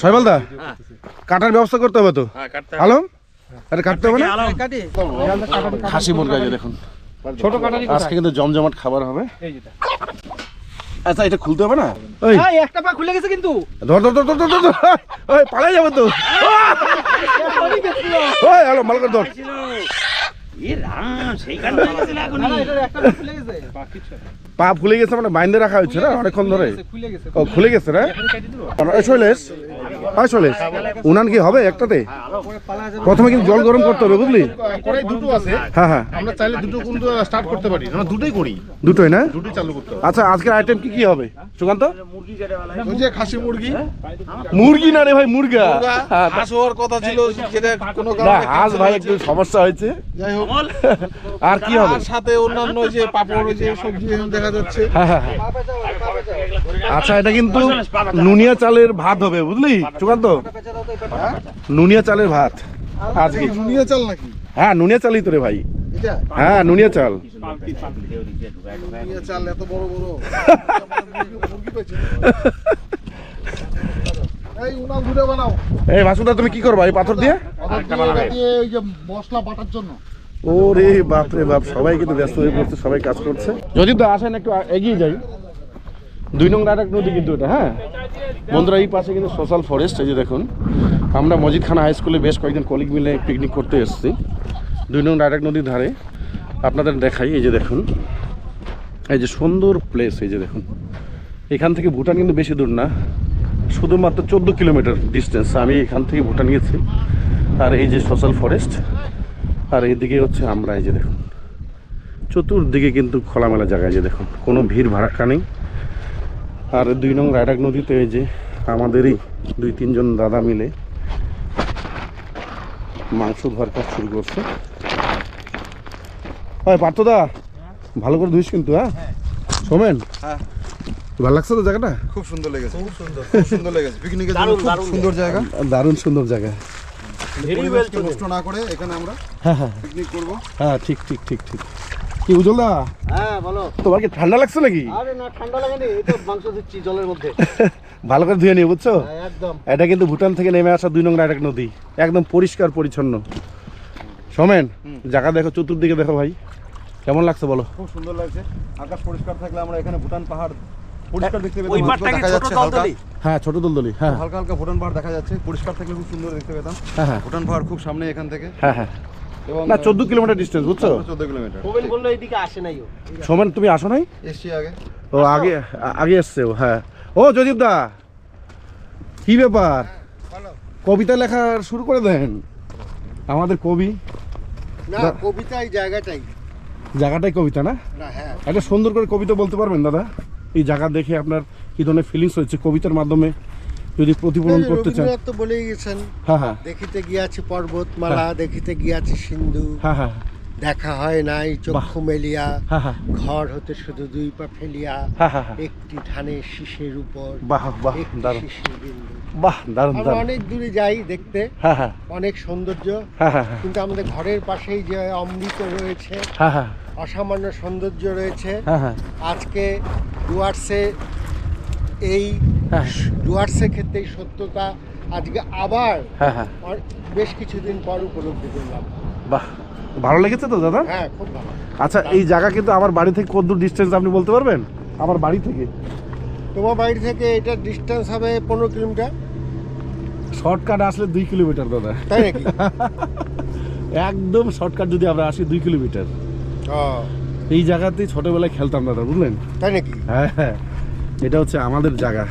শৈবালদা কাটার ব্যবস্থা করতে হবে তো আলম আরে কাটতে হবে না খাসি মুরগা যে দেখুন ছোট কাটারি আজকে কিন্তু জমজমাট খাবার হবে আচ্ছা এটা খুলতে হবে না ওই একটা পা খুলে গেছে কিন্তু ধর ধর ধর ধর ধর, ধর ওই পালাই যাবে তো ওই আলো মাল করে ধর পা খুলে গেছে পা ফুলে গেছে মানে বাইন্দে রাখা হয়েছে না অনেকক্ষণ ধরে। খুলে গেছে ও খুলে গেছে। না? শৈলেশ শৈলেশ উনান কি হবে একটাতে? প্রথমে কিন্তু জল গরম করতে হবে বুঝলি? দুটো আছে। হ্যাঁ হ্যাঁ। আমরা চাইলে দুটো কিন্তু স্টার্ট করতে পারি আমরা দুটোই করি। দুটোই না? দুটোই চালু করতে হবে। আচ্ছা আজকের আইটেম কি কি হবে? সুকান্ত? ওই যে খাসি মুরগি। মুরগি না রে ভাই মুরগা। হ্যাঁ, হাঁস হওয়ার কথা ছিল কোনো কারণে আজ ভাই একটু সমস্যা হয়েছে। যাই হোক। আর কি হবে? সাথে অন্যান্য যে পাপড় যে সবজি দেখা যাচ্ছে। হ্যাঁ হ্যাঁ হ্যাঁ। আচ্ছা এটা কিন্তু নুনিয়া চালের ভাত হবে বুঝলি? সুকান্ত নুনিয়া চালের ভাত। আজকে। নিয়ে চাল নাকি? হ্যাঁ নুনিয়া চালই তো রে ভাই। হ্যাঁ নুনিয়া চাল। চাল এত বড় বড়। এই ভাসুদা তুমি কি করবা? এই পাথর দিয়ে? মশলা বাটার জন্য। ওরে বাপ রে বাপ সবাই কিন্তু ব্যস্ত হয়ে পড়ছে সবাই কাজ করছে। যদি তো আসেন একটু এগিয়ে যাই। দুই নং ডাইরেক্ট নদী কিন্তু এটা হ্যাঁ? বন্ধুরা, এই পাশে কিন্তু সোশ্যাল ফরেস্ট, এই যে দেখুন। আমরা মজিদ খানা হাই স্কুলে বেশ কয়েকজন কলিগ মিলে পিকনিক করতে এসেছি। দুই নং ডাইরেক্ট নদীর ধারে। আপনাদের দেখাই, এই যে দেখুন। এই যে সুন্দর প্লেস এই যে দেখুন। এখান থেকে ভুটান কিন্তু বেশি দূর না। শুধুমাত্র চোদ্দ কিলোমিটার ডিস্টেন্স আমি এখান থেকে ভুটান গেছি আর এই যে সোশ্যাল ফরেস্ট। আর এইদিকে হচ্ছে আমরা, এই যে দেখুন। চতুর্দিকে কিন্তু খোলামেলা জায়গায় যে দেখুন। কোনো ভিড় ভাড়াক্কা নেই। আর দুই নং রায়ডাক নদীতে এই যে আমাদেরই দুই তিনজন দাদা মিলে মাংস ধোয়ার কাজ শুরু করছে। হয় পার্থদা ভালো করে ধুইস কিন্তু হ্যাঁ? সোমেন হ্যাঁ। ভালো লাগছে তো জায়গাটা? খুব সুন্দর লেগেছে। খুব সুন্দর। খুব সুন্দর লেগেছে। পিকনিকের জন্য খুব সুন্দর জায়গা। দারুণ সুন্দর জায়গা। নষ্ট না করে এখানে আমরা হ্যাঁ হ্যাঁ। পিকনিক করব। হ্যাঁ ঠিক ঠিক ঠিক ঠিক। কি উজ্জ্বলদা হ্যাঁ বলো। তোমার কি ঠান্ডা লাগছে নাকি? আরে না ঠান্ডা লাগেনি এই তো মাংস দিচ্ছি জলের মধ্যে। ভালো করে ধুয়ে নিয়ে বুঝছ? হ্যাঁ, একদম। এটা কিন্তু ভুটান থেকে নেমে আসা দুই নং রায়ডাক নদী। একদম পরিষ্কার পরিচ্ছন্ন। সমেন জায়গা দেখো চতুর্দিকে দেখো ভাই। কেমন লাগছে বলো? খুব সুন্দর লাগছে। আকাশ পরিষ্কার থাকলে আমরা এখানে ভুটান পাহাড় পরিষ্কার দেখতে পেতাম। ওই দেখা ছোট দলদলি হ্যাঁ ছোট দলদলি হ্যাঁ। হালকা হালকা ভুটান পাহাড় দেখা যাচ্ছে। পরিষ্কার থাকলে খুব সুন্দর দেখতে পেতাম। হ্যাঁ হ্যাঁ। ভুটান পাহাড় খুব সামনে এখান থেকে। হ্যাঁ হ্যাঁ। না চোদ্দ কিলোমিটার ডিস্টেন্স বুঝছ? চোদ্দ কিলোমিটার। মোবাইল বলল এইদিকে আসে নাই ও। সোমেন তুমি আসো নাই? এসছি আগে। ও আগে আগে এসছে ও হ্যাঁ। ও যদীপ দা কি ব্যাপার? কবিতা লেখা শুরু করে দেন। আমাদের কবি। না না। কবিতা এই জায়গাটাই। জায়গাটাই কবিতা না? না হ্যাঁ। একটা সুন্দর করে কবিতা বলতে পারবেন দাদা? এই জায়গা দেখে আপনার কি ধরনের ফিলিংস হচ্ছে কবিতার মাধ্যমে? যদি প্রতিফলন করতে চান। তো বলেই গেছেন হ্যাঁ হ্যাঁ। দেখিতে গিয়াছে পর্বতমালা দেখিতে গিয়াছি সিন্ধু। হ্যাঁ হ্যাঁ দেখা হয় নাই চক্ষু মেলিয়া। হ্যাঁ হ্যাঁ। ঘর হতে শুধু দুই পা ফেলিয়া। হ্যাঁ হ্যাঁ হ্যাঁ। একটি ধানের শীষের উপর বাহ বাহ একটি দারুণ। শিশির বাহ দারুণ আমরা দারুণ। অনেক দূরে যাই দেখতে। হ্যাঁ হ্যাঁ। অনেক সৌন্দর্য। হ্যাঁ হ্যাঁ হ্যাঁ। কিন্তু আমাদের ঘরের পাশেই যে অমৃত রয়েছে হ্যাঁ হ্যাঁ। অসামান্য সৌন্দর্য রয়েছে। হ্যাঁ হ্যাঁ। আজকে ডুয়ার্সে এই হ্যাঁ ডুয়ার্সের ক্ষেত্রে এই সত্যতা আজকে আবার হ্যাঁ হ্যাঁ। আর বেশ কিছুদিন পর উপলব্ধি করলাম। বাহ। ভালো লেগেছে তো দাদা? হ্যাঁ খুব ভালো। আচ্ছা এই জায়গা কিন্তু আমার বাড়ি থেকে কত দূর ডিস্টেন্স আপনি বলতে পারবেন? আমার বাড়ি থেকে। তোমার বাড়ি থেকে এটা ডিস্টেন্স হবে পনেরো কিলোমিটার। শর্টকাট আসলে দুই কিলোমিটার দাদা। তাই নাকি? একদম শর্টকাট যদি আমরা আসি দুই কিলোমিটার। ও, এই জায়গাতেই ছোটবেলায় খেলতাম দাদা বুঝলেন? তাই নাকি? হ্যাঁ হ্যাঁ। এটা হচ্ছে আমাদের জায়গা।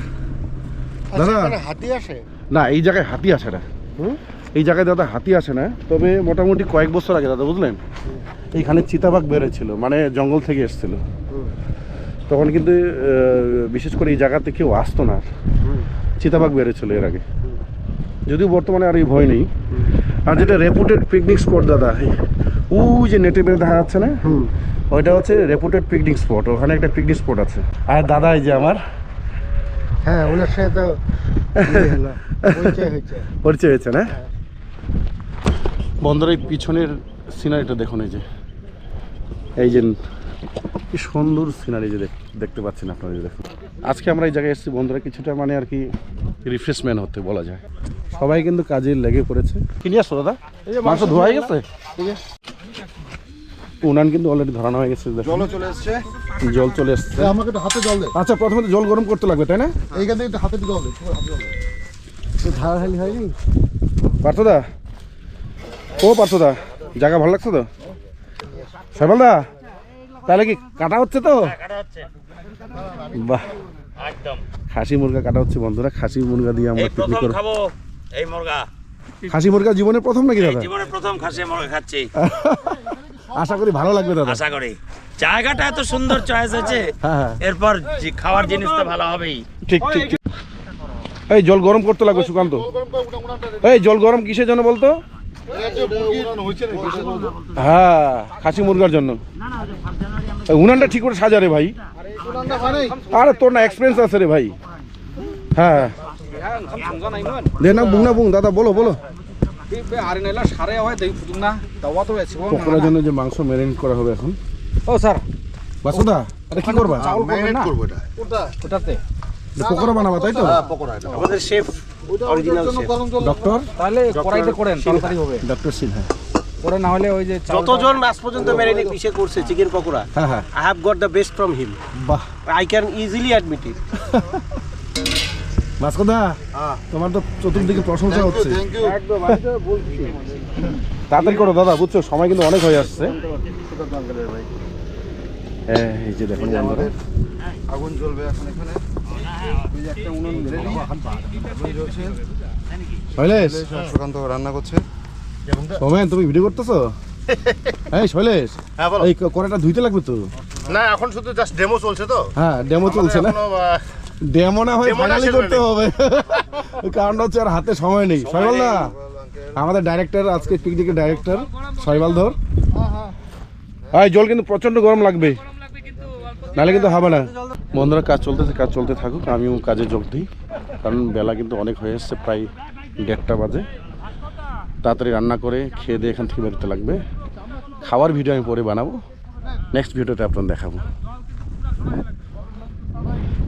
দাদা। হাতি আসে? না এই জায়গায় হাতি আসে না। হুম? এই জায়গায় দাদা হাতি আসে না তবে মোটামুটি কয়েক বছর আগে দাদা বুঝলেন? এইখানে চিতাবাঘ বেড়েছিল মানে জঙ্গল থেকে এসেছিল। তখন কিন্তু বিশেষ করে এই জায়গাতে কেউ আসতো না। চিতাবাঘ বেড়েছিল এর আগে। যদিও বর্তমানে আর এই ভয় নেই। আর যেটা রেপুটেড পিকনিক স্পট দাদা ওই যে নেটে বেড়ে দেখা যাচ্ছে না? ওইটা হচ্ছে রেপুটেড পিকনিক স্পট ওখানে একটা পিকনিক স্পট আছে। আর দাদা এই যে আমার হ্যাঁ ওনার সাথে তো ইয়ে পরিচয় হয়েছে। না? বন্দরের পিছনের সিনারিটা দেখুন এই যে। এই যে কি সুন্দর সিনারি যে দেখ- দেখতে পাচ্ছেন আপনারা যে দেখুন। আজকে আমরা এই জায়গায় এসেছি বন্ধুরা কিছুটা মানে আর কি রিফ্রেশমেন্ট হতে বলা যায়। সবাই কিন্তু কাজে লেগে পড়েছে। কি নিয়ে আসছো দাদা? মাংস ধোয়া হয়ে গেছে? উনান কিন্তু অলরেডি ধরানো হয়ে গেছে। জলও চলে এসছে। জল চলে এসছে। এই আমাকে একটু হাতে জল দে। আচ্ছা প্রথমে তো জল গরম করতে লাগবে তাই না? এইখান থেকে একটু হাতে জল দে জল ঝাড়াঝাড়ি হয়নি? পার্থদা? ও পার্থদা জায়গা ভালো লাগছে তো? সাইবালদা তাহলে কি কাটা হচ্ছে তো? বাহ। একদম। খাসি মুরগা কাটা হচ্ছে বন্ধুরা খাসি মুরগা দিয়ে আমরা এই পিকনিক করব। খাব এই মুরগা। খাসি মুরগা জীবনের প্রথম নাকি দাদা? জীবনে প্রথম খাসি মুরগা খাচ্ছি। আশা করি ভালো লাগবে দাদা। আশা করি। জায়গাটা এত সুন্দর চয়েস হয়েছে। হ্যাঁ হ্যাঁ। এরপর যে খাওয়ার জিনিস তো ভালো হবেই। ঠিক ঠিক ঠিক। এই জল গরম করতে লাগবে সুকান্ত। এই জল গরম কিসের জন্য বলতো? হ্যাঁ খাসি মুরগার জন্য। উনানটা ঠিক করে সাজা রে ভাই। আরে তোর না এক্সপিরিয়েন্স আছে রে ভাই। হ্যাঁ। দে না বুং না বুং দাদা বলো বলো। পকোড়ার জন্য যে মাংস ম্যারিনেট করা হবে এখন। ও স্যার। বাসুদা আরে কি করবা? ম্যারিনেট করব এটা। ওটাতে। পকোড়া বানাবা তাই তো? পকোড়া এটা। আমাদের শেফ অরিজিনাল শেফ ডক্টর তাহলে কড়াইতে করেন তাড়াতাড়ি হবে। ডক্টর সিনহা করে না হলে ওই যে যতজন আজ পর্যন্ত ম্যারিনেট ইসে করছে চিকেন পকোড়া হ্যাঁ হ্যাঁ। I have got the best from him বাহ। I can easily admit it ভাস্করদা তোমার তো চতুর্দিকে প্রশংসা হচ্ছে। তাড়াতাড়ি করো দাদা বুঝছ সময় কিন্তু অনেক হয়ে আসছে। হ্যাঁ, এই যে দেখুন আগুন জ্বলবে এখন এখানে। ওই যে একটা উনুন রেডি আগুন জ্বলছে। শৈলেশ। সুকান্ত রান্না করছে। সোমেন তুমি ভিডিও করতেছো? এই শৈলেশ হ্যাঁ বলো। এই কড়াটা ধুইতে লাগবে তো? না এখন শুধু জাস্ট ডেমো চলছে তো। হ্যাঁ ডেমো চলছে না। ডেমো না হয় না ফাইনালি করতে হবে। কারণটা হচ্ছে আর হাতে সময় নেই। শৈবাল দা আমাদের ডাইরেক্টর আজকে পিকনিকের ডাইরেক্টর শৈবাল ধর। এই জল কিন্তু প্রচণ্ড গরম লাগবে। নাহলে কিন্তু হবে না। বন্ধুরা কাজ চলতেছে কাজ চলতে থাকুক। আমিও কাজে যোগ দিই। কারণ বেলা কিন্তু অনেক হয়ে এসছে প্রায় দেড়টা বাজে। তাড়াতাড়ি রান্না করে খেয়ে দিয়ে এখান থেকে বেরোতে লাগবে। খাওয়ার ভিডিও আমি পরে বানাবো। নেক্সট ভিডিওতে আপনার দেখাবো।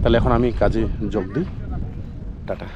তাহলে এখন আমি কাজে যোগ দিই। টাটা।